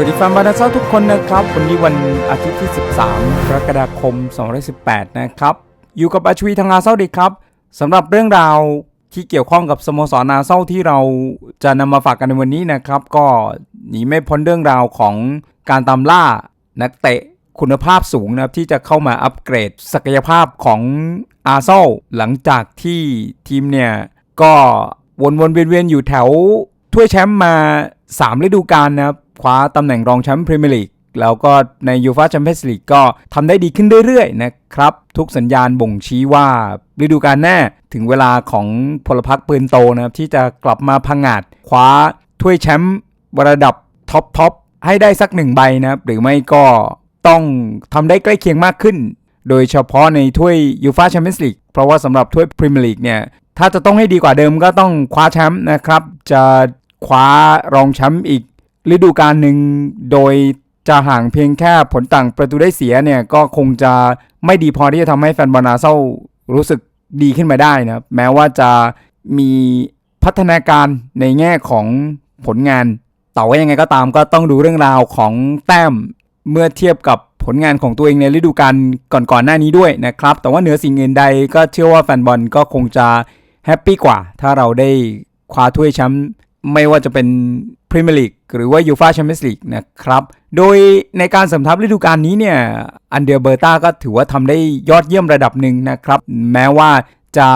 วัสดีแฟนบอลนักเซาทุกคนนะครับ วันนี้วันอาทิตย์ที่ 13กรกฎาคม 2018 นะครับ อยู่กับอาชวีทางอาเซาดีครับสำหรับเรื่องราวที่เกี่ยวข้องกับสโมสรอาเซาที่เราจะนำมาฝากกันในวันนี้นะครับ ก็หนีไม่พ้นเรื่องราวของการตามล่านักเตะคุณภาพสูงนะครับที่จะเข้ามาอัปเกรดศักยภาพของอาเซาหลังจากที่ทีมเนี่ยก็วนๆเวียนๆอยู่แถวถ้วยแชมป์มา3ฤดูกาลนะครับ คว้าตำแหน่งรองแชมป์พรีเมียร์ลีกแล้วก็ในยูฟาแชมเปี้ยนส์ลีกก็ทำได้ดีขึ้นเรื่อยๆนะครับ ทุกสัญญาณบ่งชี้ว่าฤดูกาลหน้าถึงเวลาของพลพรรคปืนโตนะครับ ที่จะกลับมาพังงาดคว้าถ้วยแชมป์ระดับท็อปทอปให้ได้สักหนึ่งใบนะครับ หรือไม่ก็ต้องทำได้ใกล้เคียงมากขึ้น โดยเฉพาะในถ้วยยูฟาแชมเปี้ยนส์ลีกเพราะว่าสำหรับถ้วยพรีเมียร์ลีกเนี่ยถ้าจะต้องให้ดีกว่าเดิมก็ต้องคว้าแชมป์นะครับ จะคว้ารองแชมป์อีก ฤดูกาลหนึ่งโดยจะห่างเพียงแค่ผลต่างประตูได้เสียเนี่ยก็คงจะไม่ดีพอที่จะทำให้แฟนบอลอาร์เซนอลรู้สึกดีขึ้นมาได้นะครับแม้ว่าจะมีพัฒนาการในแง่ของผลงาน แต่ว่ายังไงก็ตามก็ต้องดูเรื่องราวของแต้มเมื่อเทียบกับผลงานของตัวเองในฤดูกาลก่อนๆหน้านี้ด้วยนะครับ แต่ว่าเหนือสิ่งอื่นใดก็เชื่อว่าแฟนบอลก็คงจะแฮปปี้กว่า ถ้าเราได้คว้าถ้วยแชมป์ไม่ว่าจะเป็น พรีเมียร์ลีกหรือว่ายูฟาแชมเปี้ยนส์ลีกนะครับ โดยในการเสริมทัพฤดูกาลนี้เนี่ย อันเดอร์เบอร์ตาก็ถือว่าทำได้ยอดเยี่ยมระดับหนึ่งนะครับ แม้ว่าจะ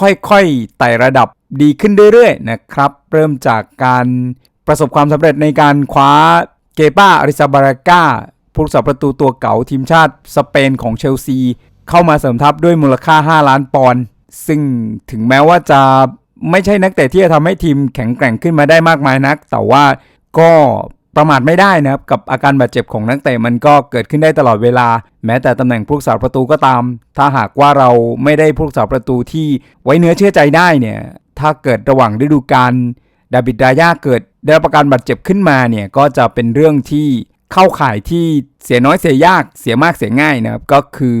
ค่อยๆไต่ระดับดีขึ้นเรื่อยๆนะครับ เริ่มจากการประสบความสำเร็จในการคว้าเกป้าอาริซาบาราก้าผู้รักษาประตูตัวเก่าทีมชาติสเปนของเชลซี เข้ามาเสริมทัพด้วยมูลค่า 5 ล้านปอนด์ซึ่งถึงแม้ว่าจะ ไม่ใช่นักเตะที่จะทำให้ทีมแข็งแกร่งขึ้นมาได้มากมายนัก แต่ว่าก็ประมาทไม่ได้นะครับ กับอาการบาดเจ็บของนักเตะมันก็เกิดขึ้นได้ตลอดเวลา แม้แต่ตำแหน่งผู้รักษาประตูก็ตาม ถ้าหากว่าเราไม่ได้ผู้รักษาประตูที่ไว้เนื้อเชื่อใจได้เนี่ย ถ้าเกิดระหว่างฤดูกาลดาบิดดายาเกิดได้รับอาการบาดเจ็บขึ้นมาเนี่ยก็จะเป็นเรื่องที่เข้าข่ายที่เสียน้อยเสียยากเสียมากเสียง่ายนะครับก็คือ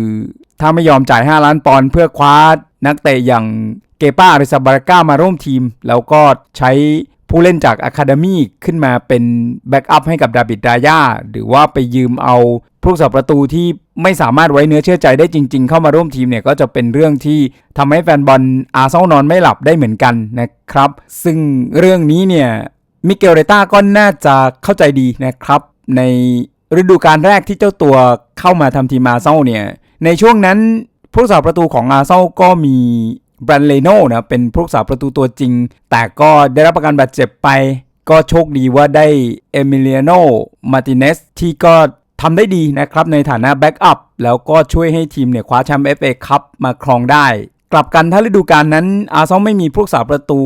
ถ้าไม่ยอมจ่าย 5 ล้านปอนด์เพื่อคว้านักเตะอย่าง เกป้าอาริซาบาราก้ามาร่วมทีม แล้วก็ใช้ผู้เล่นจากอะคาเดมี่ขึ้นมาเป็นแบ็กอัพให้กับดาบิดดายาหรือว่าไปยืมเอาผู้สับประตูที่ไม่สามารถไว้เนื้อเชื่อใจได้จริง ๆ เข้ามาร่วมทีมเนี่ยก็จะเป็นเรื่องที่ทำให้แฟนบอลอาร์เซนอลนอนไม่หลับได้เหมือนกันนะครับ ซึ่งเรื่องนี้เนี่ยมิเกลเรต้าก็น่าจะเข้าใจดีนะครับ ในฤดูกาลแรกที่เจ้าตัวเข้ามาทำทีมอาร์เซนอลเนี่ยในช่วงนั้นผู้สาประตูของอาร์เซนอลก็มี แบรนเลโน่นะเป็นผู้สาประตูตัวจริง แต่ก็ได้รับประกันบาดเจ็บไป ก็โชคดีว่าได้เอมิเลียโนมาติเนสที่ก็ทำได้ดีนะครับ ในฐานะแบ็กอัพแล้วก็ช่วยให้ทีมเนี่ยคว้าแชมป์ FA คัพมาครองได้ กลับกันถ้าฤดูกาลนั้นอาร์ซอลไม่มีผู้สาประตู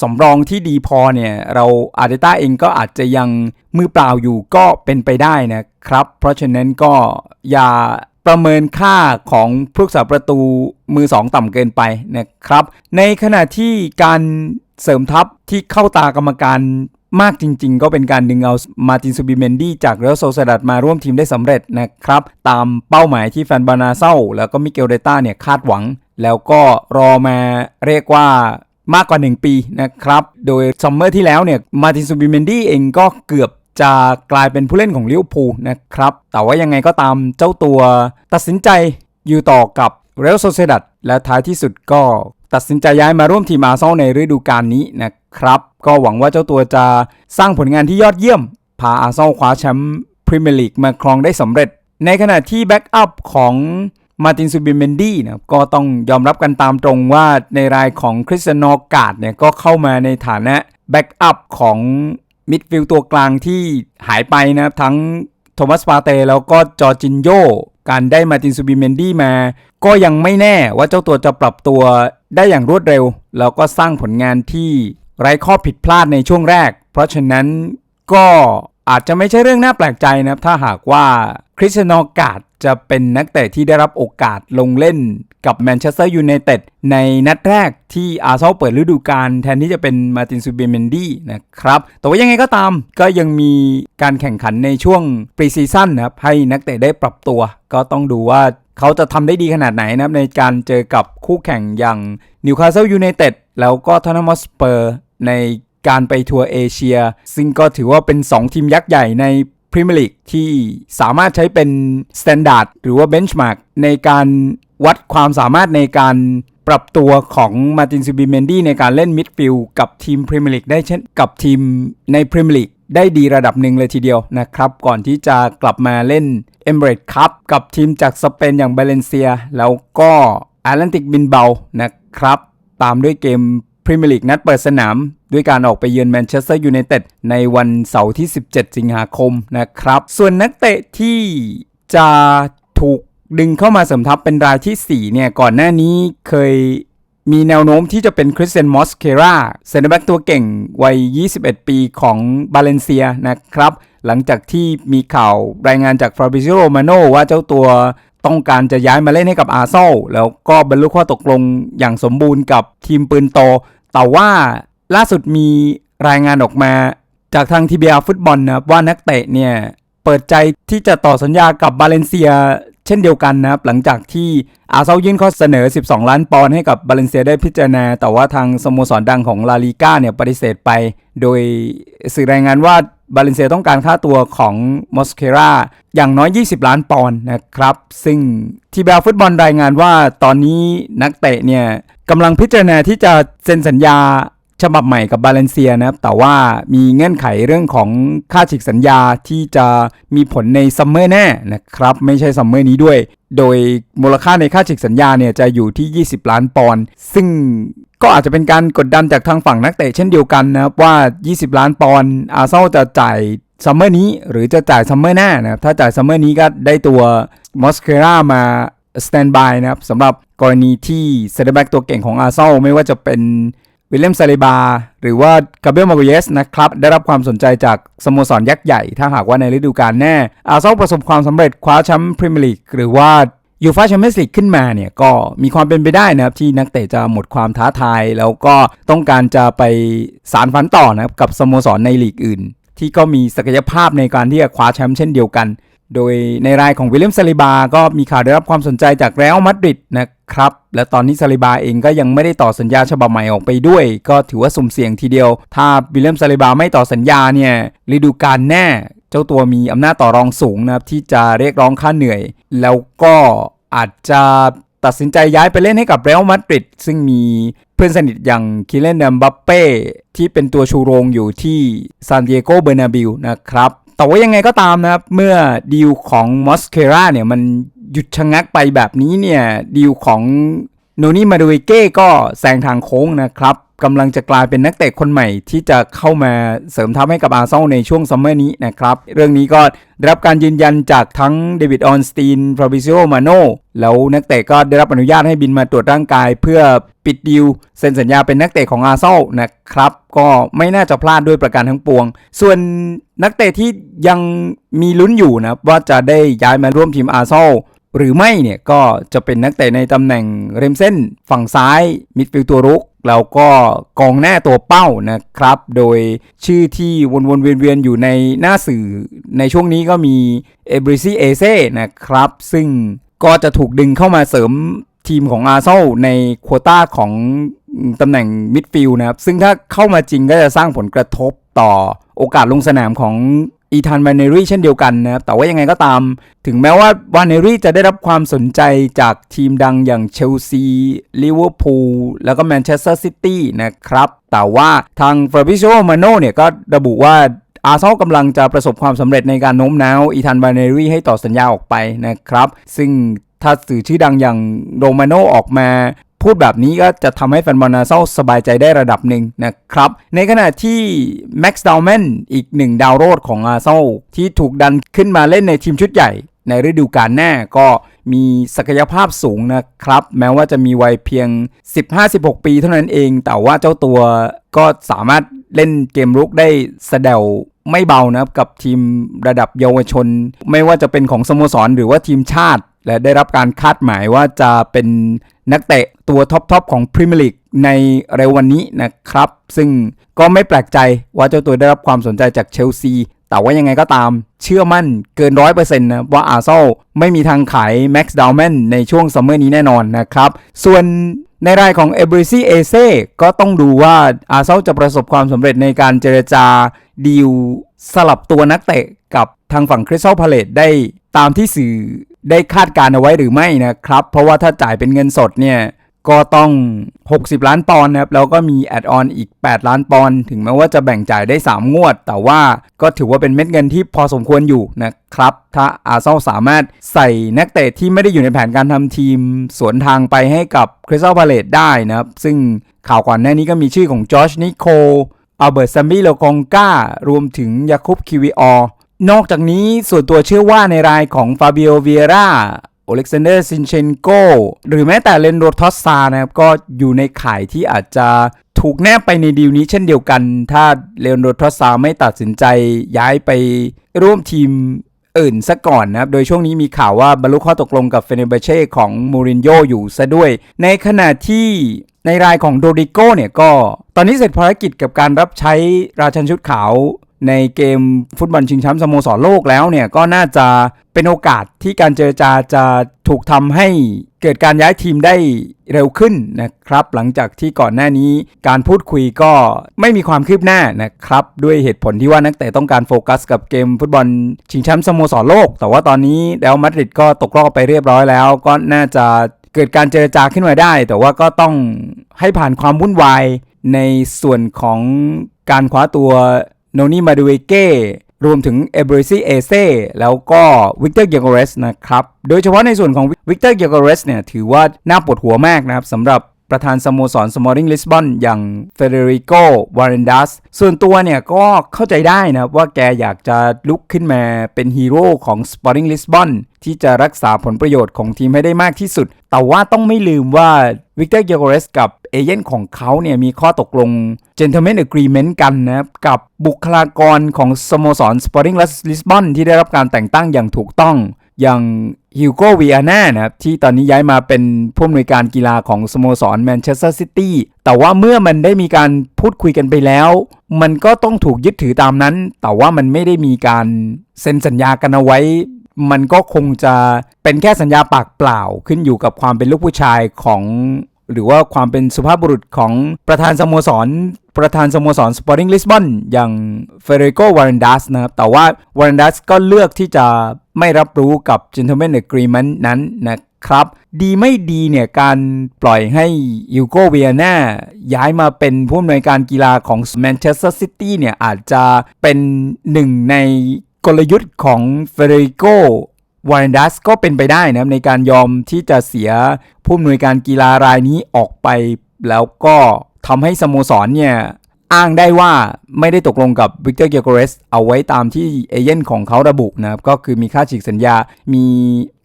สำรองที่ดีพอเนี่ย เราอาร์เตต้าเองก็อาจจะยังมือเปล่าอยู่ก็เป็นไปได้นะครับ เพราะฉะนั้นก็อย่า ประเมินค่าของผู้รักษาประตูมือ 2 ต่ำเกินไปนะครับ ในขณะที่การเสริมทัพที่เข้าตากรรมการมากจริงๆ ก็เป็นการดึงเอามาตินซูบิเมนดี้จากเรอัลโซเซดัดมาร่วมทีมได้สำเร็จนะครับ ตามเป้าหมายที่แฟนบานาเซาแล้วก็มิเกลเดต้าเนี่ยคาดหวัง แล้วก็รอมาเรียกว่ามากกว่า 1 ปีนะครับ โดยซัมเมอร์ที่แล้วเนี่ยมาตินซูบิเมนดี้เองก็เกือบ จะกลายเป็นผู้เล่นของลิเวอร์พูลนะครับ แต่ว่ายังไงก็ตามเจ้าตัวตัดสินใจอยู่ต่อกับเรอัลโซเซดัดและท้ายที่สุดก็ตัดสินใจย้ายมาร่วมทีมอาร์เซนอลในฤดูกาลนี้นะครับ ก็หวังว่าเจ้าตัวจะสร้างผลงานที่ยอดเยี่ยม พาอาร์เซนอลคว้าแชมป์พรีเมียร์ลีกมาครองได้สำเร็จ ในขณะที่แบ็กอัพของมาตินซูบิเมนดี้นะก็ต้องยอมรับกันตามตรงว่าในรายของคริสเตียโนกาดเนี่ยก็เข้ามาในฐานะแบ็กอัพของ มิดฟิลด์ตัวกลางที่หายไปนะครับ ทั้งโทมัสปาเตแล้วก็จอร์จินโยการได้มาตินซูบิเมนดี้มา ก็ยังไม่แน่ว่าเจ้าตัวจะปรับตัวได้อย่างรวดเร็ว แล้วก็สร้างผลงานที่ไร้ข้อผิดพลาดในช่วงแรก เพราะฉะนั้นก็ อาจจะไม่ใช่เรื่องน่าแปลกใจนะครับ ถ้าหากว่าคริสเตียโนกาดจะเป็นนักเตะที่ได้รับโอกาสลงเล่นกับแมนเชสเตอร์ยูไนเต็ดในนัดแรกที่อาร์เซนอลเปิดฤดูกาลแทนที่จะเป็นมาตินซูเบเมนดี้นะครับ แต่ว่ายังไงก็ตามก็ยังมีการแข่งขันในช่วงปรีซีซั่นนะครับ ให้นักเตะได้ปรับตัว ก็ต้องดูว่าเขาจะทำได้ดีขนาดไหนนะครับ ในการเจอกับคู่แข่งอย่างนิวคาสเซิลยูไนเต็ดแล้วก็ทอนนัมสเปอร์ใน การไปทัวร์เอเชีย ซึ่งก็ถือว่าเป็น 2 ทีมยักษ์ใหญ่ในพรีเมียร์ลีกที่สามารถใช้เป็นสแตนดาร์ดหรือว่าเบนช์มาร์กในการวัดความสามารถในการปรับตัวของมาตินซูบิเมนดี้ในการเล่นมิดฟิลด์กับทีมพรีเมียร์ลีกได้เช่นกับทีมในพรีเมียร์ลีกได้ดีระดับหนึ่งเลยทีเดียวนะครับ ก่อนที่จะกลับมาเล่นเอมเบรดคัพกับทีมจากสเปนอย่างบาเลนเซีย แล้วก็แอตแลนติกบินเบานะครับ ตามด้วยเกม พรีเมียร์ลีกนัดเปิดสนาม ด้วยการออกไปเยือนแมนเชสเตอร์ยูไนเต็ดในวันเสาร์ที่ 17 สิงหาคมนะครับ ส่วนนักเตะที่จะถูกดึงเข้ามาเสริมทัพเป็นรายที่ 4 เนี่ย ก่อนหน้านี้เคยมีแนวโน้มที่จะเป็นคริสเตนมอสเคราเซนเตอร์แบ็กตัวเก่งวัย 21 ปีของบาเลนเซียนะครับ หลังจากที่มีข่าวรายงานจากฟราบิซิโรมาโนว่าเจ้าตัวต้องการจะย้ายมาเล่นให้กับอาร์เซอลแล้วก็บรรลุข้อตกลงอย่างสมบูรณ์กับทีมปืนโต แต่ว่าล่าสุดมีรายงานออกมา จากทางทีบีอาฟุตบอลนะว่านักเตะเนี่ย เปิดใจที่จะต่อสัญญากับบาเลนเซียเช่นเดียวกันนะครับ หลังจากที่อาเซนอลยื่นข้อเสนอ 12 ล้านปอนด์ให้กับบาเลนเซียได้พิจารณา แต่ว่าทางสโมสรดังของลาลีกาเนี่ยปฏิเสธไป โดยสื่อรายงานว่าบาเลนเซียต้องการค่าตัวของมอสเคราอย่างน้อย 20 ล้านปอนด์นะครับ ซึ่งทีบีอาฟุตบอลรายงานว่าตอนนี้นักเตะเนี่ย กำลังพิจารณาที่จะเซ็นสัญญาฉบับใหม่กับบาเลนเซียนะครับ แต่ว่ามีเงื่อนไขเรื่องของค่าฉีกสัญญาที่จะมีผลในซัมเมอร์แน่นะครับ ไม่ใช่ซัมเมอร์นี้ด้วย โดยมูลค่าในค่าฉีกสัญญาเนี่ยจะอยู่ที่ 20 ล้านปอนด์ ซึ่งก็อาจจะเป็นการกดดันจากทางฝั่งนักเตะเช่นเดียวกันนะครับว่า 20 ล้านปอนด์อาร์เซนอลจะจ่ายซัมเมอร์นี้ หรือจะจ่ายซัมเมอร์หน้านะครับ ถ้าจ่ายซัมเมอร์นี้ก็ได้ตัวมอสเครามาสแตนบายนะครับสำหรับ กรณีที่เซนเตอร์แบ็กตัวเก่งของอาร์เซนอลไม่ว่าจะเป็นวิลเลียมซาลิบา หรือว่ากาเบรียลมาเกเยสนะครับ ได้รับความสนใจจากสโมสรยักษ์ใหญ่ ถ้าหากว่าในฤดูกาลหน้าอาร์เซนอลประสบความสำเร็จคว้าแชมป์พรีเมียร์ลีกหรือว่ายูฟาแชมเปี้ยนส์ลีกขึ้นมาเนี่ย ก็มีความเป็นไปได้นะครับ ที่นักเตะจะหมดความท้าทาย แล้วก็ต้องการจะไปสารฝันต่อนะครับกับสโมสรในลีกอื่น ที่ก็มีศักยภาพในการที่จะคว้าแชมป์เช่นเดียวกัน โดยในรายของวิลเลียมซาลิบา ก็มีข่าวได้รับความสนใจจากเรอัลมาดริดนะครับ และตอนนี้ซาลิบาเองก็ยังไม่ได้ต่อสัญญาฉบับใหม่ออกไปด้วย ก็ถือว่าสุ่มเสี่ยงทีเดียว ถ้าวิลเลียมซาลิบาไม่ต่อสัญญาเนี่ยฤดูกาลแน่ เจ้าตัวมีอำนาจต่อรองสูงนะครับที่จะเรียกร้องค่าเหนื่อย แล้วก็อาจจะตัดสินใจย้ายไปเล่นให้กับเรอัลมาดริดซึ่งมีเพื่อนสนิทอย่างคิเลนเดมบัปเป้ที่เป็นตัวชูโรงอยู่ที่ซานดิเอโกเบอร์นาบิลนะครับ แต่ว่ายังไงก็ตามนะครับ เมื่อดีลของมอสเคราเนี่ยมันหยุดชะงักไปแบบนี้เนี่ยดีลของ โนนี่มาดูเก้ก็แซงทางโค้งนะครับกำลังจะกลายเป็นนักเตะคนใหม่ที่จะเข้ามาเสริมทัพให้กับอาร์เซนอลในช่วงซัมเมอร์นี้นะครับ เรื่องนี้ก็ได้รับการยืนยันจากทั้งเดวิดออนสตีนฟราบิซิโอมาโนแล้วนักเตะก็ได้รับอนุญาตให้บินมาตรวจร่างกาย เพื่อปิดดีลเซ็นสัญญาเป็นนักเตะของอาร์เซนอลนะครับ ก็ไม่น่าจะพลาดด้วยประการทั้งปวง ส่วนนักเตะที่ยังมีลุ้นอยู่นะว่าจะได้ย้ายมาร่วมทีมอาร์เซนอล หรือไม่เนี่ยก็จะเป็นนักเตะในตำแหน่งเรมเส้นฝั่งซ้ายมิดฟิลด์ตัวรุกแล้วก็กองหน้าตัวเป้านะครับ โดยชื่อที่วนๆเวียนๆอยู่ในหน้าสื่อในช่วงนี้ก็มีเอบริซีเอเซ่นะครับ ซึ่งก็จะถูกดึงเข้ามาเสริมทีมของอาร์เซนอลในโควต้าของตำแหน่งมิดฟิลด์นะครับ ซึ่งถ้าเข้ามาจริงก็จะสร้างผลกระทบต่อโอกาสลงสนามของ อีธานวานเนรี่เช่นเดียวกันนะครับ แต่ว่ายังไงก็ตาม ถึงแม้ว่าวานเนรี่จะได้รับความสนใจจากทีมดังอย่างเชลซีลิเวอร์พูลแล้วก็แมนเชสเตอร์ซิตี้นะครับ แต่ว่าทางฟ a บิโ o มาโนเนี่ยก็ระบุว่าอาร์เซนอลกำลังจะประสบความสำเร็จในการโน้มน้าวอีธานวานเนรี่ให้ต่อสัญญาออกไปนะครับ ซึ่งถ้าสื่อชื่อดังอย่างโรมาโนออกมา พูดแบบนี้ก็จะทำให้แฟนบอลอาเซลสบายใจได้ระดับหนึ่งนะครับ ในขณะที่แม็กซ์ดาวแมนอีกหนึ่งดาวโรดของอาเซลที่ถูกดันขึ้นมาเล่นในทีมชุดใหญ่ ในฤดูกาลหน้าก็มีศักยภาพสูงนะครับ แม้ว่าจะมีวัยเพียง 15-16 ปีเท่านั้นเอง แต่ว่าเจ้าตัวก็สามารถเล่นเกมรุกได้สะเดวไม่เบานะครับกับทีมระดับเยาวชน ไม่ว่าจะเป็นของสโมสรหรือว่าทีมชาติ และได้รับการคาดหมายว่าจะเป็น นักเตะตัวท็อปๆของพรีเมียร์ลีกในเร็ววันนี้นะครับ ซึ่งก็ไม่แปลกใจว่าเจ้าตัวได้รับความสนใจจากเชลซี แต่ว่ายังไงก็ตาม เชื่อมั่นเกินร้อยเปอร์เซ็นต์นะว่าอาร์เซนอลไม่มีทางขายแม็กซ์ดาวแมนในช่วงซัมเมอร์นี้แน่นอนนะครับ ส่วนในรายของเอเบรซีเอเซ่ก็ต้องดูว่าอาร์เซนอลจะประสบความสำเร็จในการเจรจาดีลสลับตัวนักเตะกับทางฝั่งคริสตัลพาเลตได้ตามที่สื่อ ได้คาดการเอาไว้หรือไม่นะครับ เพราะว่าถ้าจ่ายเป็นเงินสดเนี่ยก็ต้อง 60 ล้านปอนด์นะครับ แล้วก็มีแอดออนอีก 8 ล้านปอนด์ถึงแม้ว่าจะแบ่งจ่ายได้ 3 งวด แต่ว่าก็ถือว่าเป็นเม็ดเงินที่พอสมควรอยู่นะครับ ถ้าอาร์เซนอลสามารถใส่นักเตะที่ไม่ได้อยู่ในแผนการทำทีม สวนทางไปให้กับคริสตัลพาเลตได้นะครับ ซึ่งข่าวก่อนหน้านี้ก็มีชื่อของจอร์จนิโคอัลเบิร์ตซัมบี้โลกองการวมถึงยาคุบคิวิออร์ นอกจากนี้ส่วนตัวเชื่อว่าในรายของฟาบิโอเวียร่าโอเล็กซานเดอร์ซินเชนโกหรือแม้แต่เลนโดทอสซานะครับก็อยู่ในข่ายที่อาจจะถูกแนบไปในดีลนี้เช่นเดียวกัน ถ้าเลนโดทอสซาไม่ตัดสินใจย้ายไปร่วมทีมอื่นซะก่อนนะครับ โดยช่วงนี้มีข่าวว่าบรรลุข้อตกลงกับเฟเนเบเช่ของมูรินโญ่อยู่ซะด้วย ในขณะที่ในรายของโดริโกเนี่ยก็ ตอนนี้เสร็จภารกิจกับการรับใช้ราชันชุดขาว ในเกมฟุตบอลชิงแชมป์สโมสรโลกแล้วเนี่ยก็น่าจะเป็นโอกาสที่การเจรจาจะถูกทำให้เกิดการย้ายทีมได้เร็วขึ้นนะครับ หลังจากที่ก่อนหน้านี้การพูดคุยก็ไม่มีความคืบหน้านะครับ ด้วยเหตุผลที่ว่านักเตะต้องการโฟกัสกับเกมฟุตบอลชิงแชมป์สโมสรโลก แต่ว่าตอนนี้เดลมาดริดก็ตกรอบไปเรียบร้อยแล้ว ก็น่าจะเกิดการเจรจาขึ้นมาได้ แต่ว่าก็ต้องให้ผ่านความวุ่นวายในส่วนของการคว้าตัว โนนี่มาดูเอเก้รวมถึงเอเบรซีเอเซแล้วก็วิกเตอร์เกียโกเรสนะครับ โดยเฉพาะในส่วนของวิกเตอร์เกียโกเรสเนี่ยถือว่าน่าปวดหัวมากนะครับสำหรับ ประธานสโมสรสมอริงลิสบอนอย่างเฟเดริโกวาเรนดัสส่วนตัวเนี่ยก็เข้าใจได้นะครับว่าแกอยากจะลุกขึ้นมาเป็นฮีโร่ของ Sporting Lisbon ที่จะรักษาผลประโยชน์ของทีมให้ได้มากที่สุด แต่ว่าต้องไม่ลืมว่าวิกเตอร์เกียโกเรสกับเอเย่นของเขาเนี่ยมีข้อตกลง Gentleman Agreement กันนะกับบุคลากรของสโมสร Sporting Lisbon ที่ได้รับการแต่งตั้งอย่างถูกต้อง อย่างฮิวโกวีอาน่านะครับที่ตอนนี้ย้ายมาเป็นผู้อำนวยการกีฬาของสโมสรแมนเชสเตอร์ซิตี้แต่ว่าเมื่อมันได้มีการพูดคุยกันไปแล้ว มันก็ต้องถูกยึดถือตามนั้น แต่ว่ามันไม่ได้มีการเซ็นสัญญากันเอาไว้ มันก็คงจะเป็นแค่สัญญาปากเปล่าขึ้นอยู่กับความเป็นลูกผู้ชายของ หรือว่าความเป็นสุภาพบุรุษของประธานสโมสร ประธานสโมสร Sporting Lisbon อย่างเฟเรโกวารันดัสนะครับ แต่ว่าวารันดัสก็เลือกที่จะไม่รับรู้กับ Gentleman Agreement นั้นนะครับ ดีไม่ดีเนี่ยการปล่อยให้ยูโกเวียนาย้ายมาเป็นผู้อำนวยการกีฬาของแมนเชสเตอร์ซิตี้เนี่ยอาจจะเป็นหนึ่งในกลยุทธ์ของเฟเริโก วารันดัสก็เป็นไปได้นะครับในการยอมที่จะเสียผู้อำนวยการกีฬารายนี้ออกไป แล้วก็ทำให้สโมสรเนี่ยอ้างได้ว่าไม่ได้ตกลงกับวิกเตอร์เกียโกเรสเอาไว้ตามที่เอเย่นของเขาระบุนะครับก็คือมีค่าฉีกสัญญา มี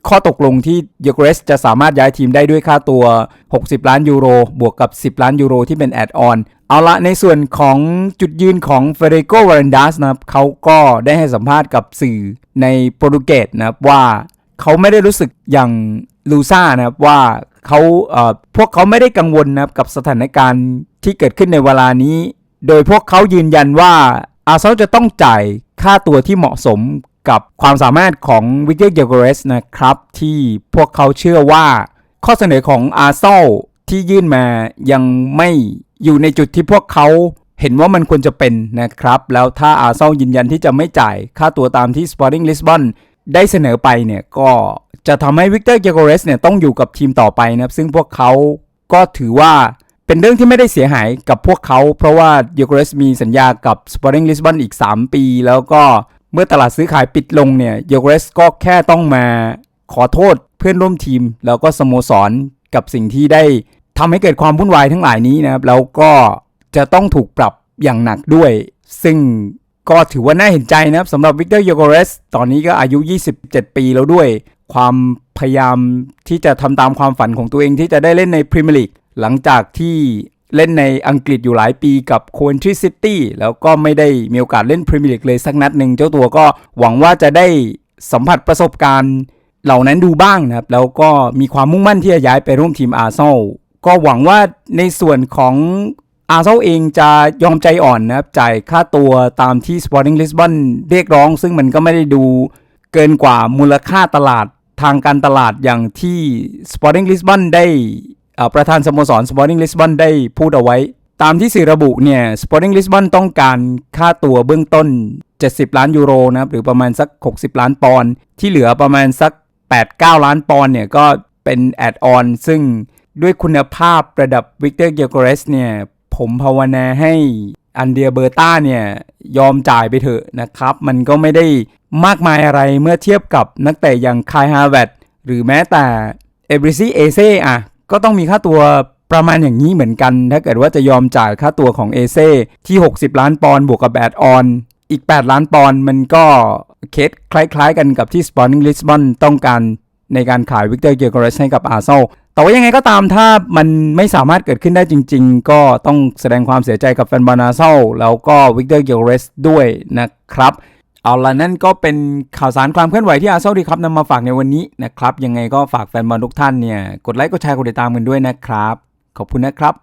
ข้อตกลงที่เยโกเรสจะสามารถย้ายทีมได้ด้วยค่าตัว 60 ล้านยูโร บวกกับ 10 ล้านยูโรที่เป็นแอดออน เอาละในส่วนของจุดยืนของเฟเดริโกวารันดัสนะครับเขาก็ได้ให้สัมภาษณ์กับสื่อในโปรตุเกสนะครับว่าเขาไม่ได้รู้สึกอย่างลูซ่านะครับว่าเขาเอ่อพวกเขาไม่ได้กังวลนะครับกับสถานการณ์ที่เกิดขึ้นในเวลานี้ โดยพวกเขายืนยันว่าอาเซนอลจะต้องจ่ายค่าตัวที่เหมาะสมกับความสามารถของวิกเตอร์เกโกเรสนะครับที่พวกเขาเชื่อว่าข้อเสนอของอาเซนอล ที่ยื่นมายังไม่อยู่ในจุดที่พวกเขาเห็นว่ามันควรจะเป็นนะครับ แล้วถ้าอาร์เซนยืนยันที่จะไม่จ่ายค่าตัวตามที่ Sporting Lisbon ได้เสนอไปเนี่ยก็จะทำให้วิกเตอร์เกโกเรสเนี่ยต้องอยู่กับทีมต่อไปนะครับ ซึ่งพวกเขาก็ถือว่าเป็นเรื่องที่ไม่ได้เสียหายกับพวกเขา เพราะว่าเกโกเรสมีสัญญากับ Sporting Lisbon อีก 3 ปี แล้วก็เมื่อตลาดซื้อขายปิดลงเนี่ยเกโกเรสก็แค่ต้องมาขอโทษเพื่อนร่วมทีม แล้วก็สโมสรกับสิ่งที่ได้ ทำให้เกิดความวุ่นวายทั้งหลายนี้นะครับ แล้วก็จะต้องถูกปรับอย่างหนักด้วย ซึ่งก็ถือว่าน่าเห็นใจนะครับสำหรับวิกเตอร์โยโกเรสตอนนี้ก็อายุ 27 ปีแล้วด้วย ความพยายามที่จะทำตามความฝันของตัวเองที่จะได้เล่นในพรีเมียร์ลีกหลังจากที่เล่นในอังกฤษอยู่หลายปีกับโคนทรีซิตี้แล้วก็ไม่ได้มีโอกาสเล่นพรีเมียร์ลีกเลยสักนัดหนึ่งเจ้าตัวก็หวังว่าจะได้สัมผัสประสบการณ์เหล่านั้นดูบ้างนะครับ แล้วก็มีความมุ่งมั่นที่จะย้ายไปร่วมทีมอาร์เซนอล ก็หวังว่าในส่วนของอาร์เซนอลเองจะยอมใจอ่อนนะครับ จ่ายค่าตัวตามที่ Sporting Lisbon เรียกร้อง ซึ่งมันก็ไม่ได้ดูเกินกว่ามูลค่าตลาดทางการตลาดอย่างที่ Sporting Lisbon ได้ประธานสโมสร Sporting Lisbon ได้พูดเอาไว้ ตามที่สื่อระบุเนี่ย Sporting Lisbon ต้องการค่าตัวเบื้องต้น 70 ล้านยูโรนะครับ หรือประมาณสัก 60 ล้านปอนด์ที่เหลือประมาณสัก 8-9 ล้านปอนด์เนี่ยก็เป็นแอดออนซึ่ง ด้วยคุณภาพระดับวิกเตอร์เกียโกเรสเนี่ย ผมภาวนาให้อันเดียเบอร์ต้าเนี่ย ยอมจ่ายไปเถอะนะครับ มันก็ไม่ได้มากมายอะไรเมื่อเทียบกับนักเตะอย่างคายฮาร์แวตหรือแม้แต่เอบริซีเอเซ่อะก็ต้องมีค่าตัวประมาณอย่างนี้เหมือนกัน ถ้าเกิดว่าจะยอมจ่ายค่าตัวของเอเซ่ที่ 60 ล้านปอนด์บวกกับแอดออนอีก 8 ล้านปอนด์มันก็เคสคล้ายๆกันกับที่ Sporting Lisbon ต้องการ ในการขายวิกเตอร์เกียร์กรสให้กับอาร์เซนอลแต่ว่ายังไงก็ตามถ้ามันไม่สามารถเกิดขึ้นได้จริง ๆ ก็ต้องแสดงความเสียใจกับแฟนบอลอาร์เซนอลแล้วก็วิกเตอร์เกียร์กรสด้วยนะครับเอาละนั่นก็เป็นข่าวสารความเคลื่อนไหวที่อาร์เซนอลดีครับนำมาฝากในวันนี้นะครับยังไงก็ฝากแฟนบอลทุกท่านเนี่ยกดไลค์กดแชร์กดติดตามกันด้วยนะครับ ขอบคุณนะครับ